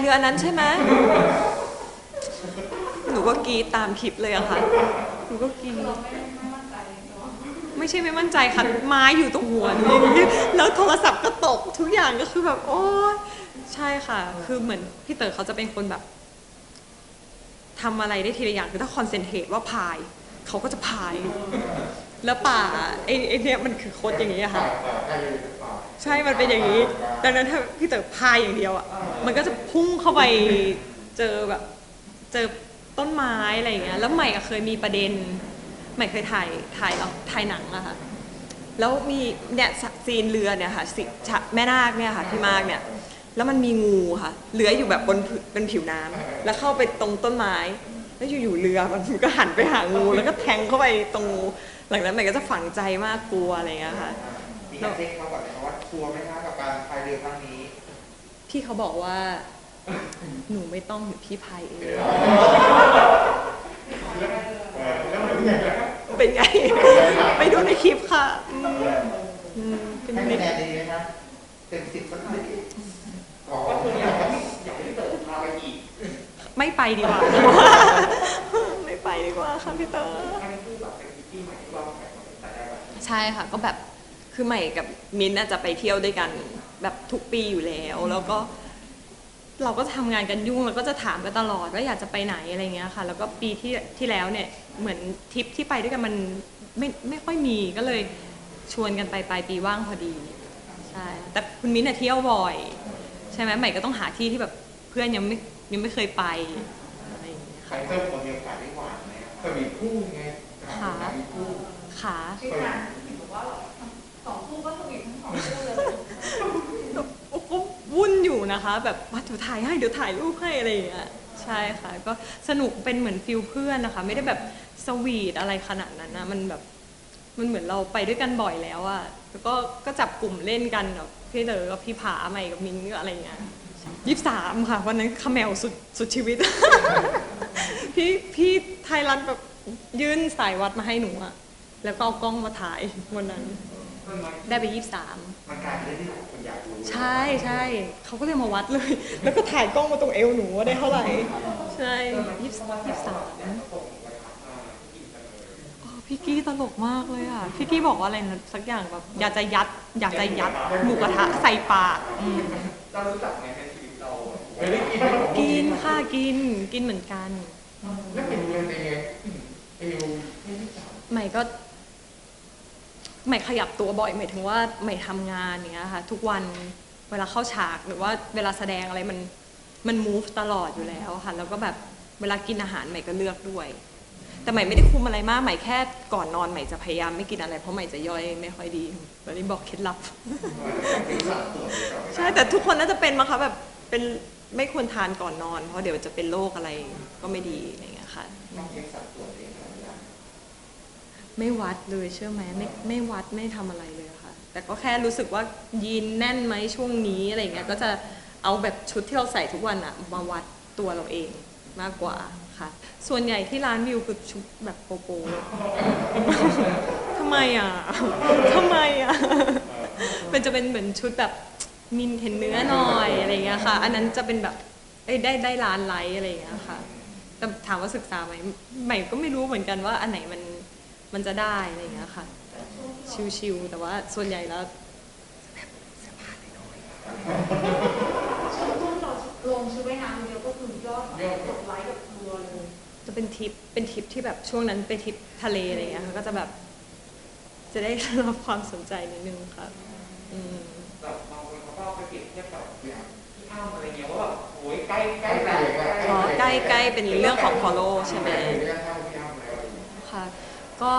เรืออันนั้นใช่ไหมหนูก็กรีดตามคลิปเลยอะค่ะ หนูก็กรีดไม่ใช่ไม่มั่นใจค่ะไม้อยู่ตรงหัวหนูอย่างนี้แล้วโทรศัพท์ก็ตกทุกอย่างก็คือแบบโอ้ยใช่ค่ะ คือเหมือนพี่เต๋อเขาจะเป็นคนแบบทำอะไรได้ทีละอย่างคือถ้าคอนเซนเทรตว่าพาย เขาก็จะพาย แล้วป่าไอ้ไอ้เนี่ยมันคือโคตรอย่างนี้อะค่ะ ใช่มันเป็นอย่างนี้ ดังนั้นถ้าพี่เต๋อพายอย่างเดียวอะมันก็จะพุ่งเข้าไปเจอแบบเจอต้นไม้อะไรอย่างเงี้ยแล้วใหม่เคยมีประเด็น ใหม่เคยถ่ายถ่ายเอาถ่ายหนังอะค่ะแล้วมีเนี่ยซีนเรือเนี่ยค่ะสิแม่นาคเนี่ยค่ะพี่มากเนี่ยแล้วมันมีงูค่ะเลื้อยอยู่แบบบนเป็นผิวน้ำแล้วเข้าไปตรงต้นไม้ แล้วอยู่ๆเรือมันก็หันไปหางู แล้วก็แทงเข้าไปตรงงู หลังจากนั้นใหม่ก็จะฝังใจมากกลัวอะไรอย่างเงี้ยค่ะมีการเช็คเขาก่อนไหมคะว่ากลัวไหมคะกับการพายเรือครั้งนี้ พี่เขาบอกว่า หนูไม่ต้องหนูพี่พายเองเป็นไง ไปดูในคลิปค่ะอืมอืมเป็นให้ไงคะแนนดีไหมคะเต็มสิบสักหน่อยก่อนไม่ไปดีกว่า ไม่ไปดีกว่าค่ะพี่เตอร์ ใช่ค่ะ ก็แบบคือใหม่กับมิ้นท์น่ะจะไปเที่ยวด้วยกันแบบทุกปีอยู่แล้ว แล้วก็เราก็ทำงานกันยุ่งแล้วก็จะถามกันตลอดว่าอยากจะไปไหนอะไรเงี้ยค่ะ แล้วก็ปีที่ที่แล้วเนี่ยเหมือนทริปที่ไปด้วยกันมันไม่ไม่ค่อยมีก็เลยชวนกันไปปลายปีว่างพอดีใช่แต่คุณมิ้นท์น่ะเที่ยวบ่อย ใช่ไหมใหม่ก็ต้องหาที่ที่แบบเพื่อนยังไม่ยังไม่เคยไปอะไรอย่างเงี้ยใครเพิ่มคนมีโอกาสได้หวานไหมคะสวีทคู่ไงค่ะ มีคู่ ขาคือการที่บอกว่าสองคู่ก็สวีททั้งสองคู่เลยก็วุ่นอยู่นะคะ แบบว่าเดี๋ยวถ่ายให้เดี๋ยวถ่ายรูปให้อะไรอย่างเงี้ยใช่ค่ะ ก็สนุกเป็นเหมือนฟิลเพื่อนนะคะ ไม่ได้แบบสวีทอะไรขนาดนั้นนะมันแบบมันเหมือนเราไปด้วยกันบ่อยแล้วอะแล้วก็ก็จับกลุ่มเล่นกันแบบพี่เต๋อกับพี่ผาใหม่กับมิงอะไรเงี้ยยี่สามค่ะวันนั้นขมแมวสุดสุดชีวิต พี่พี่ไทยรัฐแบบยื่นสายวัดมาให้หนูอะ แล้วก็เอากล้องมาถ่ายวันนั้น ได้ไปยี่สามมันกลายเป็นเรื่องที่หลายคนอยากรู้ใช่ใช่เขาก็เลยมาวัดเลย แล้วก็ถ่ายกล้องมาตรงเอวหนูว่าได้เท่าไหร่ ใช่ยี่สิบยี่สิบสามอ๋อพี่กี้ตลกมากเลยอะ พี่กี้บอกว่าอะไรนะสักอย่างแบบอยากจะยัด อยากจะยัดหมูกระทะใส่ปากอืมเรารู้จักไงในชีวิตเราไม่ได้กินกินค่ะกินกินเหมือนกัน แล้วเป็นยังไงเอวใหม่ก็ ใหม่ขยับตัวบ่อยหมายถึงว่าใหม่ทำงานเงี้ยค่ะทุกวันเวลาเข้าฉากหรือว่าเวลาแสดงอะไรมันมัน move ตลอดอยู่แล้วค่ะแล้วก็แบบเวลากินอาหารใหม่ก็เลือกด้วย แต่ใหม่ไม่ได้คุมอะไรมากใหม่แค่ก่อนนอนใหม่จะพยายามไม่กินอะไรเพราะใหม่จะย่อยไม่ค่อยดีตอนนี้บอกเคล็ดลับ ใช่แต่ทุกคนน่าจะเป็นมั้งคะแบบเป็นไม่ควรทานก่อนนอน เพราะเดี๋ยวจะเป็นโรคอะไรก็ไม่ดีอะไรอย่างเงี้ยค่ะต้องเช็คสัดส่วนเองก่อนนะ ไม่วัดเลยเชื่อไหมไม่ไม่วัดไม่ทำอะไรเลยค่ะ แต่ก็แค่รู้สึกว่ายีนแน่นไหมช่วงนี้อะไรเงี้ยก็จะเอาแบบชุดที่เราใส่ทุกวันอะมาวัดตัวเราเองมากกว่าค่ะ ส่วนใหญ่ที่ร้านวิวคือชุดแบบโปโปทำไมอะทำไมอะมันจะเป็นเหมือนชุดแบบมินเห็นเนื้อหน่อยอะไรเงี้ยค่ะ อันนั้นจะเป็นแบบได้ได้ร้านไลท์อะไรเงี้ยค่ะ แต่ถามว่าศึกษาไหมใหม่ก็ไม่รู้เหมือนกันว่าอันไหนมัน มันจะได้อะไรอย่างเงี้ยค่ะ ชิวๆแต่ว่าส่วนใหญ่แล้วช่วงต้นเราลงชุดว่ายน้ำเดียวก็คือยอดกดไลค์กับรัวเลยจะเป็นทริปเป็นทริปที่แบบช่วงนั้นเป็นทริปทะเลอะไรอย่างเงี้ยค่ะก็จะแบบ จะได้รับความสนใจนิดนึงค่ะอืมแบบบางคนเขาก็ไปเปรียบเทียบกับพี่อ้ำอะไรเงี้ยว่าแบบโอ้ยใกล้ใกล้แบบอ๋อใกล้ใกล้เป็นเรื่องของ follow ใช่ไหมเรื่องเท่าพี่อ้ำแล้วค่ะ ก็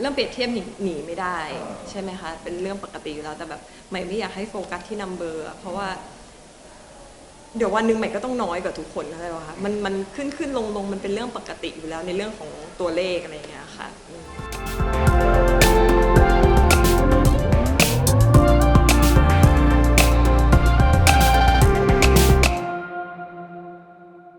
เรื่องเปรียบเทียบหนีหนีไม่ได้ใช่ไหมคะ เป็นเรื่องปกติอยู่แล้วแต่แบบใหม่ไม่อยากให้โฟกัสที่นัมเบอร์เพราะว่า เดี๋ยววันหนึ่งใหม่ก็ต้องน้อยกว่าทุกคนอะไรวะคะมันมันขึ้นขึ้นลงลงมันเป็นเรื่องปกติอยู่แล้วในเรื่องของตัวเลขอะไรอย่างเงี้ย